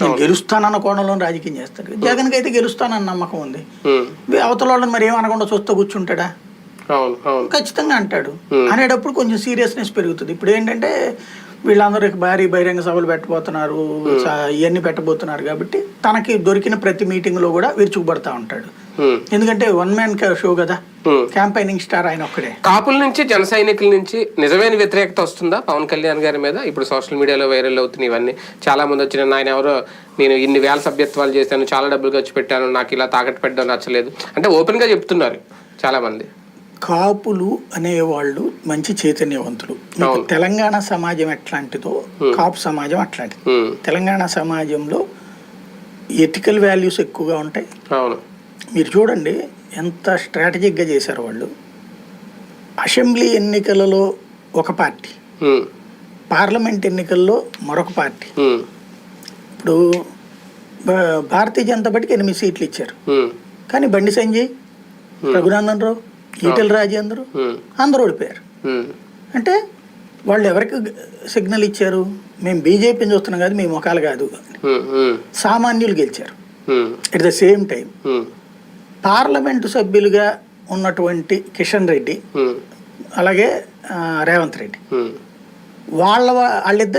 నేను గెలుస్తానన్న కోణంలో రాజకీయం చేస్తాడు. జగన్కి అయితే గెలుస్తానన్న నమ్మకం ఉంది. అవతల వాళ్ళని మరి ఏమనకుండా చూస్తూ కూర్చుంటాడా? ఖచ్చితంగా అంటాడు. అనేటప్పుడు కొంచెం సీరియస్నెస్ పెరుగుతుంది. ఇప్పుడు ఏంటంటే వీళ్ళందరూ భారీ బహిరంగ సభలు పెట్టబోతున్నారు ఇవన్నీ పెట్టబోతున్నారు కాబట్టి తనకి దొరికిన ప్రతి మీటింగ్లో కూడా విరుచుకుపడతా ఉంటాడు. ఎందుకంటే వన్ మ్యాన్ షో కదా. ఉమ్. క్యాంపైనింగ్ స్టార్ ఆయన ఒక్కడే. కాపుల నుంచి జన సైనికుల నుంచి నిజమైన వ్యతిరేకత వస్తుందా? పవన్ కళ్యాణ్ గారి మీద? ఇప్పుడు సోషల్ మీడియాలో వైరల్ అవుతున్నాయి ఇవన్నీ. చాలా మంది వచ్చిన ఆయన ఎవరో నేను ఇన్ని వేల సభ్యత్వాలు చేశాను చాలా డబ్బులు ఖర్చు పెట్టాను నాకు ఇలా తాకట్టు పెట్టడం నచ్చలేదు. అంటే ఓపెన్గా చెప్తున్నారు చాలా మంది. కాపులు అనేవాళ్ళు మంచి చైతన్యవంతులు. తెలంగాణ సమాజం ఎట్లాంటిదో కాపు సమాజం అట్లాంటిది. తెలంగాణ సమాజంలో ఎథికల్ వాల్యూస్ ఎక్కువగా ఉంటాయి. అవును. మీరు చూడండి ఎంత స్ట్రాటజిక్గా చేశారు వాళ్ళు. అసెంబ్లీ ఎన్నికలలో ఒక పార్టీ పార్లమెంట్ ఎన్నికల్లో మరొక పార్టీ. ఇప్పుడు భారతీయ జనతా పార్టీకి ఎనిమిది సీట్లు ఇచ్చారు. కానీ బండి సంజయ్ రఘునందన్ రావు ఈటెల రాజేందర్ అందరూ ఓడిపోయారు. అంటే వాళ్ళు ఎవరికి సిగ్నల్ ఇచ్చారు? మేము బీజేపీని చూస్తున్నాం కాదు మీ ముఖాలు కాదు. సామాన్యులు గెలిచారు. At the same time parliament సభ్యులుగా ఉన్నటువంటి కిషన్ రెడ్డి అలాగే రేవంత్ రెడ్డి. వాళ్ళ వాళ్ళిద్దరు